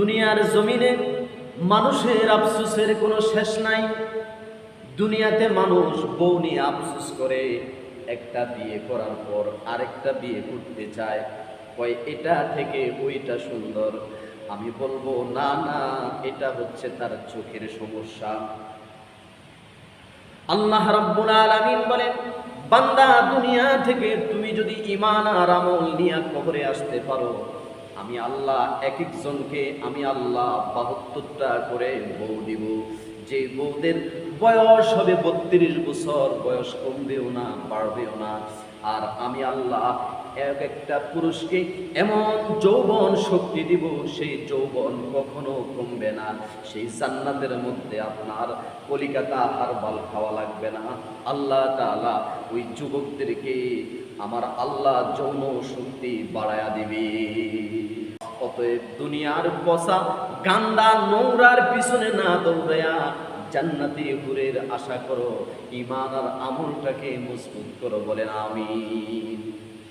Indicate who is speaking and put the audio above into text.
Speaker 1: দুনিয়ার জমিনে মানুষের আফসুসের কোনো শেষ নাই। দুনিয়াতে মানুষ বউ নিয়ে আফসুস করে, একটা বিয়ে করার পর আরেকটা বিয়ে করতে চায়। কয়, এটা থেকে ওইটা সুন্দর। আমি বলব, না না, এটা হচ্ছে তার চোখের সমস্যা। আল্লাহ রাব্বুল আলামিন বলেন, বান্দা, দুনিয়া থেকে তুমি যদি ইমান আর আমল নিয়ে কবরে আসতে পারো আমি আল্লাহ এক একজনকে আমি আল্লাহ বাহাত্তরটা করে বউ দিব। যে বউদের বয়স হবে বত্রিশ বছর, বয়স কমবেও না, বাড়বেও না। আর আমি আল্লাহ এক একটা পুরুষকে এমন যৌবন শক্তি দিব, সেই যৌবন কখনো কমবে না। সেই জান্নাতের মধ্যে আপনার কলিকাতা আর হারবাল খাওয়া লাগবে না। আল্লাহ তাআলা ওই যুবকদেরকে আমার আল্লাহ যৌন শক্তি বাড়ায়া দিবে। অতএব দুনিয়ার বসা, গান্দা নোংরার পিছনে না দৌড়ায়া জান্নাতি হুরের আশা করো ইমান আর আমলটাকে মজবুত করো বলেন আমিন।